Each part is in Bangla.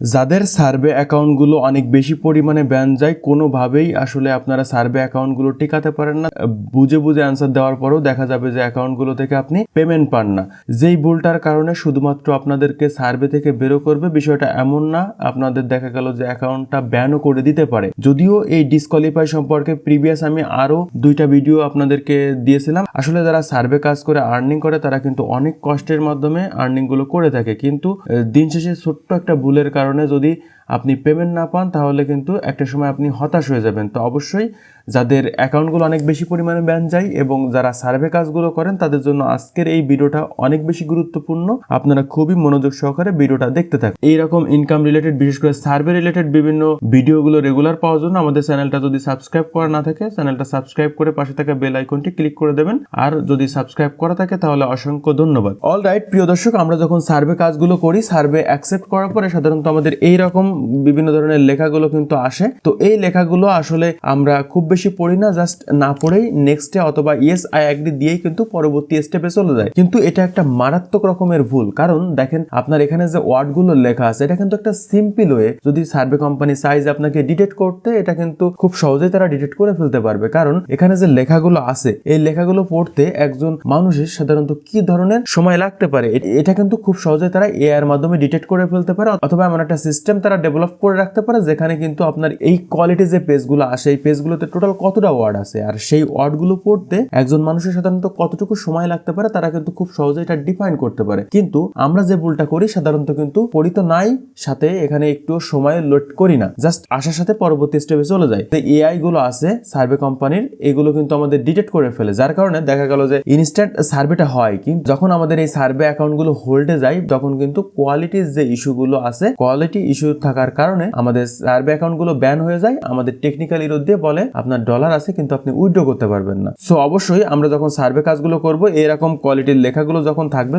যাদের সার্ভে অ্যাকাউন্টগুলো অনেক বেশি পরিমাণে ব্যান যায়, কোনোভাবেই আসলে আপনারা সার্ভে অ্যাকাউন্টগুলো টিকাতে পারেন না। বুঝে বুঝে অ্যান্সার দেওয়ার পরেও দেখা যাবে যে অ্যাকাউন্টগুলো থেকে আপনি পেমেন্ট পান না। যেই ভুলটার কারণে শুধুমাত্র আপনাদেরকে সার্ভে থেকে বেরো করবে, বিষয়টা এমন না, আপনাদের দেখা গেল যে অ্যাকাউন্টটা ব্যানও করে দিতে পারে। যদিও এই ডিসকোয়ালিফাই সম্পর্কে প্রিভিয়াস আমি আরও দুইটা ভিডিও আপনাদেরকে দিয়েছিলাম। আসলে যারা সার্ভে কাজ করে আর্নিং করে, তারা কিন্তু অনেক কষ্টের মাধ্যমে আর্নিংগুলো করে থাকে। কিন্তু দিন শেষে ছোট্ট একটা ভুলের কারণে যদি আপনি পেমেন্ট না পান, তাহলে কিন্তু একটা সময় আপনি হতাশ হয়ে যাবেন। তো অবশ্যই যাদের অ্যাকাউন্টগুলো অনেক বেশি পরিমাণে ব্যান যায় এবং যারা সার্ভে কাজগুলো করেন, তাদের জন্য আজকের এই ভিডিওটা অনেক বেশি গুরুত্বপূর্ণ। আপনারা খুবই মনোযোগ সহকারে ভিডিওটা দেখতে থাকুন। এইরকম ইনকাম রিলেটেড বিশেষ করে সার্ভে রিলেটেড বিভিন্ন ভিডিওগুলো রেগুলার পাওয়ার জন্য আমাদের চ্যানেলটা যদি সাবস্ক্রাইব করা না থাকে চ্যানেলটা সাবস্ক্রাইব করে পাশে থাকা বেল আইকনটি ক্লিক করে দেবেন। আর যদি সাবস্ক্রাইব করা থাকে, তাহলে অসংখ্য ধন্যবাদ। অল রাইট প্রিয় দর্শক, আমরা যখন সার্ভে কাজগুলো করি সার্ভে অ্যাকসেপ্ট করার পরে সাধারণত আমাদের এই রকম বিভিন্ন ধরনের লেখাগুলো কিন্তু আসে। তো এই লেখাগুলো আসলে আমরা খুব বেশি পড়ি না জাস্ট না পড়েই নেক্সটে অথবা ইয়েস আই অ্যাগ্রি দিয়েই কিন্তু পরবর্তী স্টেপে চলে যায় কিন্তু এটা একটা মারাত্মক রকমের ভুল। কারণ দেখেন, আপনার এখানে যে ওয়ার্ডগুলো লেখা আছে, এটা কিন্তু একটা সিম্পল ওয়ে যদি সার্ভে কোম্পানি সাইজ আপনাকে ডিটেক্ট করতে, এটা কিন্তু খুব সহজেই তারা ডিটেক্ট করে ফেলতে পারবে। কারণ এখানে যে লেখাগুলো আছে, এই লেখাগুলো পড়তে একজন মানুষের সাধারণত কি ধরনের সময় লাগতে পারে? এটা কিন্তু খুব সহজে তারা এআই এর মাধ্যমে ডিটেক্ট করে ফেলতে পারে, অথবা এমন একটা সিস্টেম তারা ডেভেলপ করে রাখতে পারে, যেখানে কিন্তু আপনার এই কোয়ালিটি যে পেজগুলো আসে, এই পেজগুলোতে টোটাল কতটা ওয়ার্ড আছে? আর সেই ওয়ার্ডগুলো পড়তে একজন মানুষের সাধারণত কতটুকু সময় লাগতে পারে, তারা কিন্তু খুব সহজে এটা ডিফাইন করতে পারে। কিন্তু আমরা যে ভুলটা করি, সাধারণত কিন্তু পড়ি তো নাই, সাথে এখানে একটু সময় লোড করি না। জাস্ট আসার সাথে পরবর্তী স্টেপে চলে যায় যে এআই গুলো আছে সার্ভে কোম্পানির এগুলো কিন্তু আমাদের ডিটেক্ট করে ফেলে। যার কারণে দেখা গেল যে ইনস্ট্যান্ট সার্ভেটা হয়, কিন্তু যখন আমাদের এই সার্ভে অ্যাকাউন্টগুলো হোল্ডে যায়, তখন কিন্তু কোয়ালিটির যে ইস্যুগুলো আছে কোয়ালিটি ইস্যু থাকার কারণে আমাদের সার্ভে অ্যাকাউন্টগুলো ব্যান হয়ে যায়। আমাদের টেকনিক্যাল ইরোদ দিয়ে বলে আপনার ডলার আছে কিন্তু আপনি উইথড্র করতে পারবেন না। সো অবশ্যই আমরা যখন সার্ভে কাজগুলো করব, এরকম কোয়ালিটির লেখাগুলো যখন থাকবে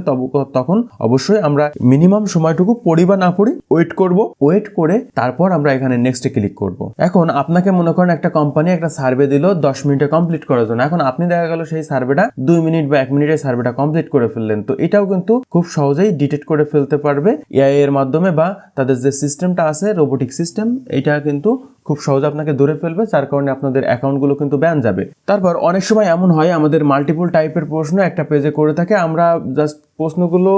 তখন অবশ্যই আমরা মিনিমাম সময়টুকু পড়ি বা না পড়ি ওয়েট করব। ওয়েট করে তারপর আমরা এখানে নেক্সটে ক্লিক করব। এখন আপনাকে মনে করেন একটা কোম্পানি একটা সার্ভে দিল দশ মিনিটে কমপ্লিট করার জন্য। এখন আপনি দেখা গেল সেই সার্ভেটা দুই মিনিট বা এক মিনিটে সার্ভেটা কমপ্লিট করে ফেললেন। তো এটাও কিন্তু খুব সহজেই ডিটেক্ট করে ফেলতে পারবে এআই এর মাধ্যমে বা তাদের যে সিস্টেমটা আছে রোবোটিক সিস্টেম এটা কিন্তু খুব সহজে আপনাকে ধরে ফেলবে, যার কারণে আপনাদের অ্যাকাউন্টগুলো কিন্তু ব্যান যাবে। তারপর অনেক সময় এমন হয়, আমাদের মাল্টিপল টাইপের প্রশ্ন একটা পেজে করে থাকে, আমরা জাস্ট প্রশ্নগুলো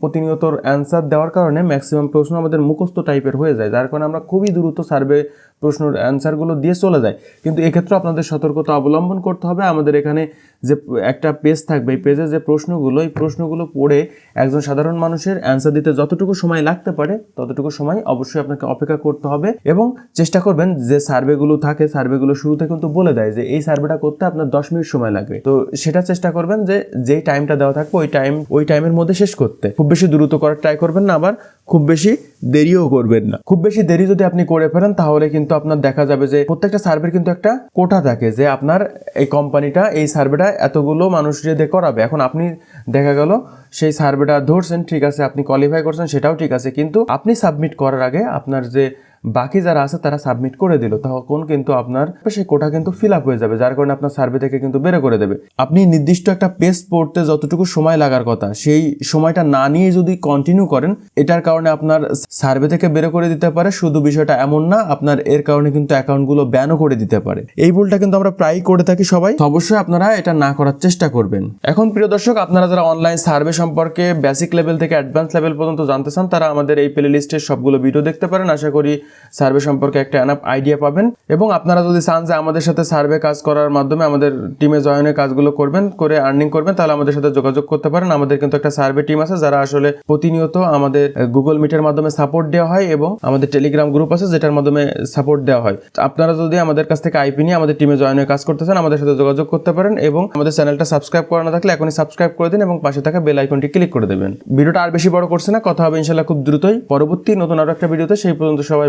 প্রতিনিয়ত অ্যান্সার দেওয়ার কারণে ম্যাক্সিমাম প্রশ্ন আমাদের মুখস্থ টাইপের হয়ে যায়, যার কারণে আমরা খুবই দ্রুত সার্ভে প্রশ্নের অ্যান্সারগুলো দিয়ে চলে যায়। কিন্তু এক্ষেত্রে আপনাদের সতর্কতা অবলম্বন করতে হবে। আমাদের এখানে যে একটা পেজ থাকবে, এই পেজে যে প্রশ্নগুলো, এই প্রশ্নগুলো পড়ে একজন সাধারণ মানুষের অ্যান্সার দিতে যতটুকু সময় লাগতে পারে, ততটুকু সময় অবশ্যই আপনাকে অপেক্ষা করতে হবে এবং চেষ্টা করবেন যে সার্ভেগুলো থাকে, সার্ভেগুলো শুরুতে কিন্তু বলে দেয় যে এই সার্ভেটা করতে আপনার দশ মিনিট সময় লাগবে। তো সেটা চেষ্টা করবেন যে যেই টাইমটা দেওয়া থাকবে, ওই টাইম, ওই টাইমের মধ্যে শেষ করতে। খুব বেশি দ্রুত করার ট্রাই করবেন না আবার, খুব বেশি দেরিও করবেন না। খুব বেশি দেরি যদি আপনি করে ফেলেন, তাহলে কিন্তু আপনার দেখা যাবে যে প্রত্যেকটা সার্ভের কিন্তু একটা কোটা থাকে যে আপনার এই কোম্পানিটা, এই সার্ভেটা এতগুলো মানুষ দিয়ে করাবে। এখন আপনি দেখা গেল সেই সার্ভেটা ধরছেন, ঠিক আছে, আপনি কোয়ালিফাই করছেন, সেটাও ঠিক আছে। কিন্তু আপনি সাবমিট করার আগে আপনার যে বাকি যারা আছে, তারা সাবমিট করে দিল। তখন কিন্তু আপনার সেই কোটা কিন্তু ফিল আপ হয়ে যাবে, যার কারণে আপনার সার্ভে থেকে কিন্তু বের করে দেবে। আপনি নির্দিষ্ট একটা পেজ পড়তে যতটুকু সময় লাগার কথা, সেই সময়টা না নিয়ে যদি কন্টিনিউ করেন, এটার কারণে আপনার সার্ভে থেকে বের করে দিতে পারে। শুধু বিষয়টা এমন না, আপনার এর কারণে কিন্তু অ্যাকাউন্টগুলো ব্যানও করে দিতে পারে। এই ভুলটা কিন্তু আমরা প্রায়ই করে থাকি সবাই। অবশ্যই আপনারা এটা না করার চেষ্টা করবেন। এখন প্রিয় দর্শক, আপনারা যারা অনলাইন সার্ভে সম্পর্কে বেসিক লেভেল থেকে অ্যাডভান্স লেভেল পর্যন্ত জানতে চান, তারা আমাদের এই প্লে লিস্টের সবগুলো ভিডিও দেখতে পারেন। আশা করি সার্ভে সম্পর্কে একটা অ্যানাপ আইডিয়া পাবেন। এবং আপনারা যদি চান যে আমাদের সাথে সার্ভে কাজ করার মাধ্যমে আমাদের টিমে জয়েনের কাজগুলো করবেন, করে আর্নিং করবেন, তাহলে আমাদের সাথে যোগাযোগ করতে পারেন। আমাদের কিন্তু একটা সার্ভে টিম আছে যারা আসলে প্রতিনিয়ত আমাদের গুগল মিটের মাধ্যমে সাপোর্ট দেওয়া হয় এবং আমাদের টেলিগ্রাম গ্রুপ আছে যেটার মাধ্যমে সাপোর্ট দেওয়া হয়। আপনারা যদি আমাদের কাছ থেকে আইপি নিয়ে আমাদের টিমে জয়েনের কাজ করতে চান, আমাদের সাথে যোগাযোগ করতে পারেন এবং আমাদের চ্যানেলটা সাবস্ক্রাইব করা না থাকলে এখনই সাবস্ক্রাইব করে দিন এবং পাশে থাকা বেল আইকনটি ক্লিক করে দেবেন। ভিডিওটা আর বেশি বড় করছে না, কথা হবে ইনশাল্লাহ খুব দ্রুতই। পরবর্তী নতুন আরও একটা ভিডিওতে, সেই পর্যন্ত সবাই